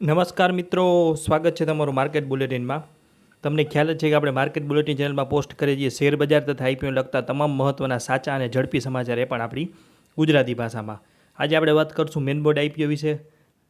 નમસ્કાર મિત્રો, સ્વાગત છે તમારું માર્કેટ બુલેટિનમાં. તમને ખ્યાલ છે કે આપણે માર્કેટ બુલેટિન ચેનલમાં પોસ્ટ કરીએ છીએ શેર બજાર તથા આઈપીઓ લગતા તમામ મહત્ત્વના સાચા અને ઝડપી સમાચાર એ પણ આપણી ગુજરાતી ભાષામાં. આજે આપણે વાત કરશું મેનબોર્ડ આઈપીઓ વિશે,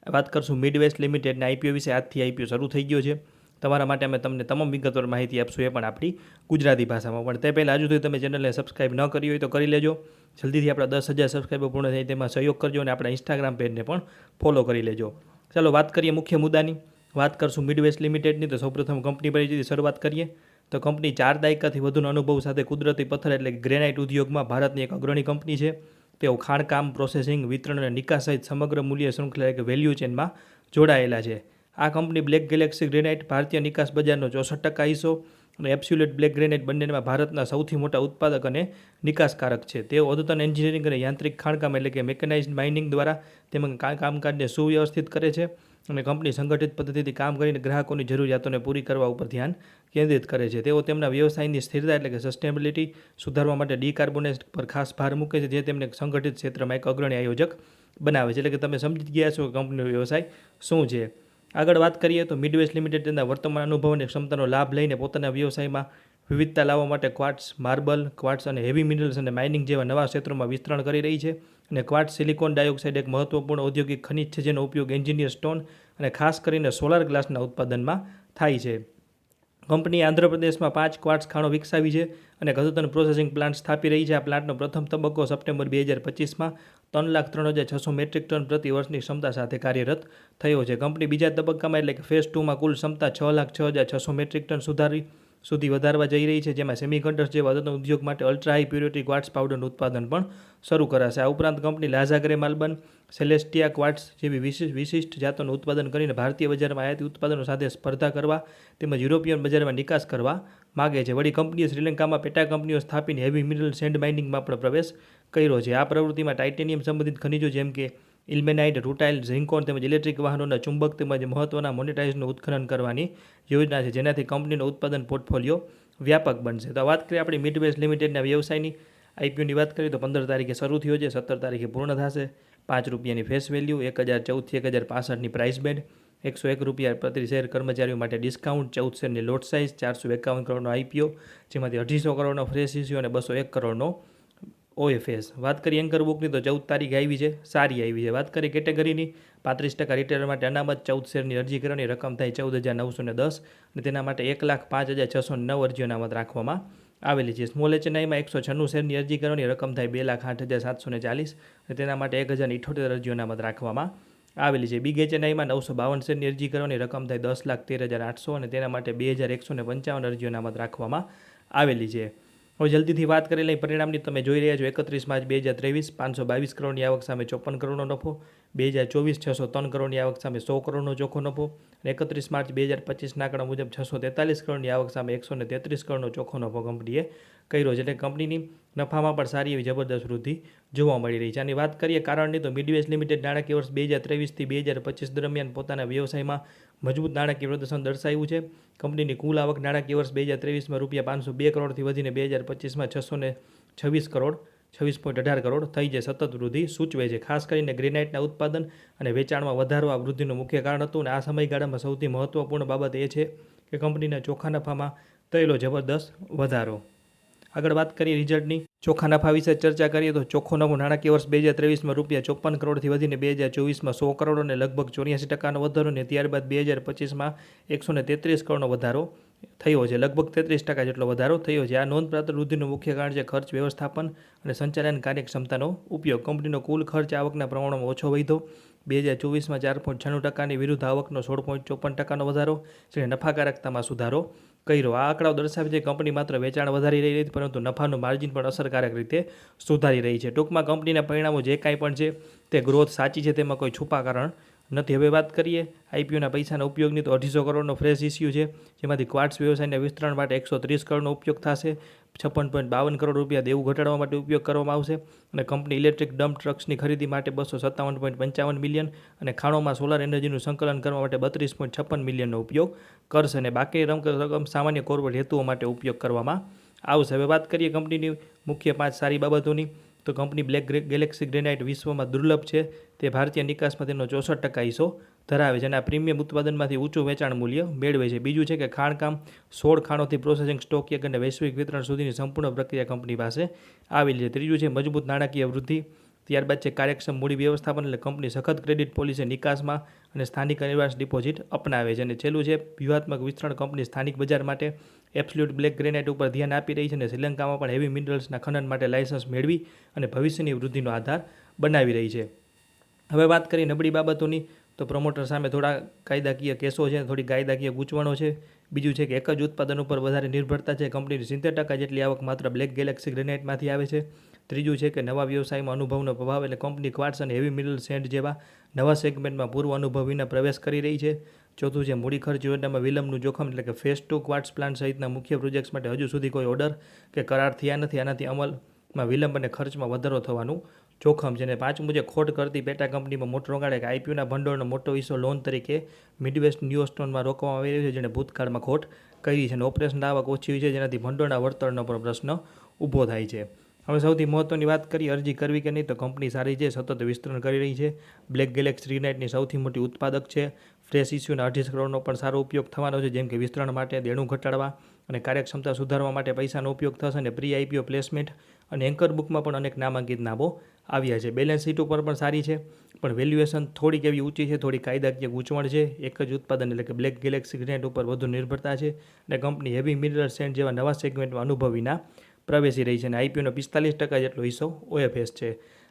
વાત કરશું મિડવેસ્ટ લિમિટેડના આઈપીઓ વિશે. આજથી આઈપીઓ શરૂ થઈ ગયો છે. તમારા માટે અમે તમને તમામ વિગતવાર માહિતી આપશું એ પણ આપણી ગુજરાતી ભાષામાં. પણ તે પહેલાં હજુ સુધી તમે ચેનલને સબસ્ક્રાઈબ ન કરી હોય તો કરી લેજો. જલ્દીથી આપણા દસ હજાર સબસ્ક્રાઈબર પૂર્ણ થાય તેમાં સહયોગ કરજો અને આપણા ઇન્સ્ટાગ્રામ પેજને પણ ફોલો કરી લેજો. ચાલો વાત કરીએ મુખ્ય મુદ્દાની. વાત કરશું મિડવેસ્ટ લિમિટેડની તો સૌપ્રથમ કંપની પરિચયથી શરૂઆત કરીએ. તો કંપની ચાર દાયકાથી વધુના અનુભવ સાથે કુદરતી પથ્થર એટલે ગ્રેનાઇટ ઉદ્યોગમાં ભારતની એક અગ્રણી કંપની છે. તેઓ ખાણકામ પ્રોસેસિંગ વિતરણ અને નિકાસ સહિત સમગ્ર મૂલ્ય શૃંખલા એક વેલ્યુ ચેનમાં જોડાયેલા છે. આ કંપની બ્લેક ગેલેક્સી ગ્રેનાઇટ ભારતીય નિકાસ બજારનો ચોસઠ ટકા હિસ્સો અને એબ્સ્યુલેટ બ્લેક ગ્રેનાઇટ બંનેમાં ભારતના સૌથી મોટા ઉત્પાદક અને નિકાસકારક છે. તેઓ અદ્યતન એન્જિનિયરિંગ અને યાંત્રિક ખાણકામ એટલે કે મેકેનાઇઝ્ડ માઇનિંગ દ્વારા તેમજ કામકાજને સુવ્યવસ્થિત કરે છે અને કંપની સંગઠિત પદ્ધતિથી કામ કરીને ગ્રાહકોની જરૂરિયાતોને પૂરી કરવા ઉપર ધ્યાન કેન્દ્રિત કરે છે. તેઓ તેમના વ્યવસાયની સ્થિરતા એટલે કે સસ્ટેનેબિલિટી સુધારવા માટે ડીકાર્બોનેટ પર ખાસ ભાર મૂકે છે, જે તેમને સંગઠિત ક્ષેત્રમાં એક અગ્રણી આયોજક બનાવે છે. એટલે કે તમે સમજી ગયા છો કે કંપનીનો વ્યવસાય શું છે. આગળ વાત કરીએ તો મિડવેસ્ટ લિમિટેડ તેના વર્તમાન અનુભવ અને ક્ષમતાનો લાભ લઈને પોતાના વ્યવસાયમાં વિવિધતા લાવવા માટે ક્વાર્ટ્સ માર્બલ ક્વાર્ટ્સ અને હેવી મિનરલ્સ અને માઇનિંગ જેવા નવા ક્ષેત્રોમાં વિસ્તરણ કરી રહી છે અને ક્વાર્ટ્સ સિલિકોન ડાયોક્સાઇડ એક મહત્વપૂર્ણ ઔદ્યોગિક ખનિજ છે જેનો ઉપયોગ એન્જિનિયર સ્ટોન અને ખાસ કરીને સોલાર ગ્લાસના ઉત્પાદનમાં થાય છે. કંપની આંધ્રપ્રદેશમાં પાંચ ક્વાર્ટ્સ ખાણો વિકસાવી છે અને અદ્યતન પ્રોસેસિંગ પ્લાન્ટ સ્થાપી રહી છે. આ પ્લાન્ટનો પ્રથમ તબક્કો સપ્ટેમ્બર બે હજાર પચીસમાં ત્રણ લાખ ત્રણ હજાર છસો મેટ્રિક ટન પ્રતિ વર્ષની ક્ષમતા સાથે કાર્યરત થયો છે. કંપની બીજા તબક્કામાં એટલે કે ફેઝ ટુમાં કુલ ક્ષમતા છ લાખ છ હજાર છસો મેટ્રિક ટન સુધારી સુધી વધારવા જઈ રહી છે, જેમાં સેમિકન્ડક્ટર્સ જેવા અદ્યતન ઉદ્યોગ માટે અલ્ટ્રા હાઈ પ્યુરિટી ક્વાર્ટ્સ પાવડરનું ઉત્પાદન પણ શરૂ કરાશે. આ ઉપરાંત કંપની લાઝાગ્રે માલબન સેલેસ્ટિયા ક્વાર્ટ્સ જેવી વિશિષ્ટ વિશિષ્ટ જાતોનું ઉત્પાદન કરીને ભારતીય બજારમાં આયાતી ઉત્પાદનો સાથે સ્પર્ધા કરવા તેમજ યુરોપિયન બજારમાં નિકાસ કરવા માગે છે. વળી કંપનીએ શ્રીલંકામાં પેટા કંપનીઓ સ્થાપીને હેવી મિનરલ સેન્ડ માઇનિંગમાં પણ પ્રવેશ કર્યો છે. આ પ્રવૃત્તિમાં ટાઇટેનિયમ સંબંધિત ખનિજો જેમ કે ઇલ્મેનાઇટ રૂટાઇલ, ઝિંકોન તેમજ ઇલેક્ટ્રિક વાહનોના ચુંબક તેમજ મહત્ત્વના મોનેટાઇઝનું ઉત્ખનન કરવાની યોજના છે, જેનાથી કંપનીનો ઉત્પાદન પોર્ટફોલિયો વ્યાપક બનશે. તો વાત કરીએ આપણી મિડવેસ્ટ લિમિટેડના વ્યવસાયની. આઈપીઓની વાત કરીએ તો પંદર તારીખે શરૂ થયો છે, સત્તર તારીખે પૂર્ણ થશે. પાંચ રૂપિયાની ફેસ વેલ્યુ એક હજાર ચૌદથી એક હજાર પાસઠની પ્રાઇસ બેન્ડ એકસો એક રૂપિયા પ્રતિ શેર કર્મચારીઓ માટે ડિસ્કાઉન્ટ ચૌદ શેરની લોટ સાઇઝ ચારસો એકાવન કરોડનો આઈપીઓ જેમાંથી અઢીસો કરોડનો ફ્રેશ ઇસ્યુ અને બસો એક કરોડનો ઓએફએસ. વાત કરીએ એન્કર બુકની તો ચૌદ તારીખ આવી છે, સારી આવી છે. વાત કરીએ કેટેગરીની પાંત્રીસ ટકા રિટેલર માટે અનામત, ચૌદ શેરની અરજી કરવાની રકમ થાય ચૌદ હજાર નવસો ને દસ અને તેના માટે એક લાખ પાંચ હજાર છસો નવ અરજી અનામત રાખવામાં આવેલી છે. સ્મોલ એચએનઆઈમાં એકસો છન્નું શેરની અરજી કરવાની રકમ થાય બે લાખ આઠ હજાર સાતસો ને ચાલીસ અને તેના માટે એક હજાર ઇઠોતેર અરજીઓ અનામત રાખવામાં આવેલી છે. બિગ એચએનઆઈમાં નવસો બાવન શેરની અરજી કરવાની રકમ થાય દસ લાખ તેર હજાર આઠસો અને તેના માટે બે હજાર એકસો ને પંચાવન અરજીઓ અનામત રાખવામાં આવેલી છે. હવે જલ્દીથી વાત કરી લઈ પરિણામની. તમે જોઈ રહ્યા છો એકત્રીસ માર્ચ બે હજાર ત્રેવીસ, પાંચસો બાવીસ કરોડની આવક સામે ચોપન કરોડનો નફો. બે હજાર ચોવીસ છસો ત્રણ કરોડની આવક સામે સો કરોડનો ચોખ્ખો નફો અને એકત્રીસ માર્ચ બે હજાર પચીસના આંકડા મુજબ છસો તેતાલીસ કરોડની આવક સામે એકસો ને તેત્રીસ કરોડનો ચોખ્ખો નફો કંપનીએ કર્યો છે. એટલે કંપનીની નફામાં પણ સારી એવી જબરદસ્ત વૃદ્ધિ જોવા મળી રહી છે. આની વાત કરીએ કારણની તો મિડવેસ લિમિટેડ નાણાકીય વર્ષ બે હજાર ત્રેવીસથી બે હજાર પચીસ દરમિયાન પોતાના વ્યવસાયમાં મજબૂત નાણાકીય પ્રદર્શન દર્શાવ્યું છે. કંપનીની કુલ આવક નાણાકીય વર્ષ બે હજાર ત્રેવીસમાં રૂપિયા પાંચસો બે કરોડથી વધીને બે હજાર પચીસમાં છસો છવ્વીસ કરોડ છવ્વીસ પોઈન્ટ અઢાર કરોડ થઈ જે સતત વૃદ્ધિ સૂચવે છે. ખાસ કરીને ગ્રેનાઇટના ઉત્પાદન અને વેચાણમાં વધારો આ વૃદ્ધિનું મુખ્ય કારણ હતું અને આ સમયગાળામાં સૌથી મહત્વપૂર્ણ બાબત એ છે કે કંપનીના ચોખ્ખા નફામાં થયેલો જબરદસ્ત વધારો. આગળ વાત કરીએ રિઝલ્ટની. ચોખ્ખા નફા વિશે ચર્ચા કરીએ તો ચોખ્ખો નફો નાણાકીય વર્ષ બે હજાર ત્રેવીસમાં રૂપિયા ચોપન કરોડથી વધીને બે હજાર ચોવીસમાં સો કરોડ અને લગભગ ચોર્યાસી ટકાનો વધારો અને ત્યારબાદ બે હજાર પચીસમાં એકસો ને તેત્રીસ કરોડનો વધારો થયો છે. લગભગ તેત્રીસ ટકા જેટલો વધારો થયો છે. આ નોંધપાત્ર વૃદ્ધિનું મુખ્ય કારણ છે ખર્ચ, વ્યવસ્થાપન અને સંચાલન કાર્યક્ષમતાનો ઉપયોગ. કંપનીનો કુલ ખર્ચ આવકના પ્રમાણમાં ઓછો વધ્યો. બે હજાર ચોવીસમાં ચાર પોઈન્ટ છન્નું ટકાની વિરુદ્ધ આવકનો સોળ પોઈન્ટ ચોપન ટકાનો વધારો. જેણે નફાકારકતામાં સુધારો કર્યો. આ આંકડાઓ દર્શાવે છે કંપની માત્ર વેચાણ વધારી રહી હતી પરંતુ નફાનું માર્જિન પણ અસરકારક રીતે સુધારી રહી છે. ટૂંકમાં, કંપનીના પરિણામો જે કાંઈ પણ છે તે ગ્રોથ સાચી છે, તેમાં કોઈ છુપા કારણ નથી. હવે વાત કરીએ આઈપીઓના પૈસાના ઉપયોગની. તો અઢીસો કરોડનો ફ્રેશ ઇસ્યુ છે, જેમાંથી ક્વાર્ટ્સ વ્યવસાયના વિસ્તરણ માટે એકસો ત્રીસ કરોડનો ઉપયોગ થશે. છપ્પન પોઈન્ટ બાવન કરોડ રૂપિયા દેવું ઘટાડવા માટે ઉપયોગ કરવામાં આવશે. અને કંપની ઇલેક્ટ્રિક ડમ્પ ટ્રક્સની ખરીદી માટે બસો સત્તાવન પોઈન્ટ પંચાવન મિલિયન અને ખાણોમાં સોલાર એનર્જીનું સંકલન કરવા માટે બત્રીસ પોઈન્ટ છપ્પન મિલિયનનો ઉપયોગ કરશે. અને બાકી રકમ સામાન્ય કોર્પોરેટ હેતુઓ માટે ઉપયોગ કરવામાં આવશે. હવે વાત કરીએ કંપનીની મુખ્ય પાંચ સારી બાબતોની. તો કંપની બ્લેક ગેલેક્સી ગ્રેનાઇટ વિશ્વમાં દુર્લભ છે. તે ભારતીય નિકાસમાં તેનો ચોસઠ ટકા હિસ્સો ધરાવે છે અને આ પ્રીમિયમ ઉત્પાદનમાંથી ઊંચું વેચાણ મૂલ્ય મેળવે છે. બીજું છે કે ખાણકામ સોળ ખાણોથી પ્રોસેસિંગ સ્ટોક અને વૈશ્વિક વિતરણ સુધીની સંપૂર્ણ પ્રક્રિયા કંપની પાસે આવેલી છે. ત્રીજું છે મજબૂત નાણાકીય વૃદ્ધિ. ત્યારબાદ છે કાર્યક્ષમ મૂડી વ્યવસ્થાપન એટલે કંપની સખત ક્રેડિટ પોલિસી નિકાસમાં અને સ્થાનિક નિવાસ ડિપોઝિટ અપનાવે છે. અને છેલ્લું છે, વ્યૂહાત્મક વિસ્તરણ કંપની સ્થાનિક બજાર માટે એબ્સોલ્યુટ બ્લેક ગ્રેનાઇટ ઉપર ધ્યાન આપી રહી છે અને શ્રીલંકામાં પણ હેવી મિનરલ્સના ખનન માટે લાયસન્સ મેળવી અને ભવિષ્યની વૃદ્ધિનો આધાર બનાવી રહી છે. હવે વાત કરીએ નબળી બાબતોની. તો પ્રમોટર સામે થોડા કાયદાકીય કેસો છે, થોડી કાયદાકીય ગૂંચવણો છે. બીજું છે કે એક જ ઉત્પાદન ઉપર વધારે નિર્ભરતા છે. કંપનીની સિત્તેર ટકા જેટલી આવક માત્ર બ્લેક ગેલેક્સી ગ્રેનાઇટમાંથી આવે છે. ત્રીજું છે કે નવા વ્યવસાયમાં અનુભવનો પ્રભાવ એટલે કંપની ક્વાર્ટ્સ અને હેવી મિનરલ સેન્ડ જેવા નવા સેગમેન્ટમાં પૂર્વ અનુભવ વિના પ્રવેશ કરી રહી છે. ચોથું છે મૂડી ખર્ચ યોજનામાં વિલંબનું જોખમ એટલે કે ફેસ ટુ ક્વાર્ટ્સ પ્લાન્ટ સહિતના મુખ્ય પ્રોજેક્ટ્સ માટે હજુ સુધી કોઈ ઓર્ડર કે કરાર થયા નથી. આનાથી અમલમાં વિલંબ અને ખર્ચમાં વધારો થવાનું જોખમ છે અને પાંચમું છે ખોટ કરતી પેટા કંપનીમાં મોટો રોકાણ કે આઈપીઓના ભંડોળનો મોટો હિસ્સો લોન તરીકે મિડવેસ્ટ ન્યુયોસ્ટોનમાં રોકવામાં આવી રહ્યો છે, જેણે ભૂતકાળમાં ખોટ કરી છે અને ઓપરેશન આવક ઓછી હોય છે, જેનાથી ભંડોળના વળતરનો પણ પ્રશ્ન ઊભો થાય છે. હવે સૌથી મહત્ત્વની વાત કરીએ, અરજી કરવી કે નહીં, તો કંપની સારી છે, સતત વિસ્તરણ કરી રહી છે. બ્લેક ગેલેક્સી રિનાઇટની સૌથી મોટી ઉત્પાદક છે. ફ્રેશ ઇસ્યુના અઢીસ કરોડનો પણ સારો ઉપયોગ થવાનો છે, જેમ કે વિસ્તરણ માટે દેણું ઘટાડવા અને કાર્યક્ષમતા સુધારવા માટે પૈસાનો ઉપયોગ થશે અને પ્રી આઈપીઓ પ્લેસમેન્ટ અને એન્કર બુકમાં પણ અનેક નામાંકિત નામો આવ્યા છે. બેલેન્સ શીટ ઉપર પણ સારી છે, પણ વેલ્યુએશન થોડીક એવી ઊંચી છે, થોડી કાયદાકીય ગૂંચવણ છે. એક જ ઉત્પાદન એટલે કે બ્લેક ગેલેક્સી ગ્રેન્ડ ઉપર વધુ નિર્ભરતા છે અને કંપની હેવી મિનરલ સેન્ડ જેવા નવા સેગમેન્ટમાં અનુભવ વિના પ્રવેશી રહી છે અને આઈપીઓનો પિસ્તાલીસ ટકા જેટલો હિસ્સો ઓએફએસ છે.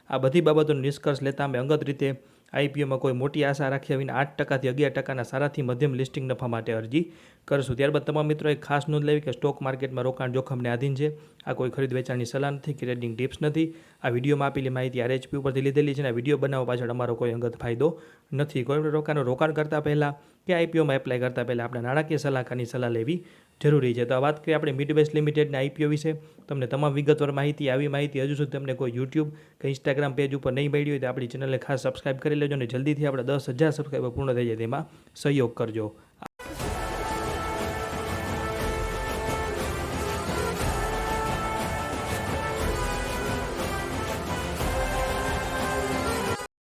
આ બધી બાબતોનો નિષ્કર્ષ લેતા અમે અંગત રીતે આઈપીઓમાં કોઈ મોટી આશા રાખ્યા વિના આઠ ટકાથી અગિયાર ટકાના સારાથી મધ્યમ લિસ્ટિંગ નફા માટે અરજી કરશું. ત્યારબાદ તમામ મિત્રોએ ખાસ નોંધ લેવી કે સ્ટોક માર્કેટમાં રોકાણ જોખમને આધીન છે. આ કોઈ ખરીદ વેચાણની સલાહ નથી કે ટિપ્સ નથી. આ વિડીયોમાં આપેલી માહિતી આરએચપી ઉપરથી લીધેલી છે અને વીડિયો બનાવવા પાછળ અમારો કોઈ અંગત ફાયદો નથી. કોઈ પણ રોકાણ કરતાં પહેલાં કે આઈપીઓમાં એપ્લાય કરતાં પહેલાં આપણે નાણાકીય સલાહકારની સલાહ લેવી જરૂરી છે. તો આ વાત કરીએ આપણે મિડવેસ્ટ લિમિટેડના આઈપીઓ વિશે. તમને તમામ વિગતવાર માહિતી, આવી માહિતી હજુ સુધી તમને કોઈ યુટ્યુબ કે ઇન્સ્ટાગ્રામ પેજ ઉપર નહીં મળી હોય તો આપણી ચેનલને ખાસ સબસ્ક્રાઇબ કરી લેજો અને જલ્દીથી આપણે દસ હજાર સબસ્ક્રાઈબર પૂર્ણ થઈ જાય તેમાં સહયોગ કરજો.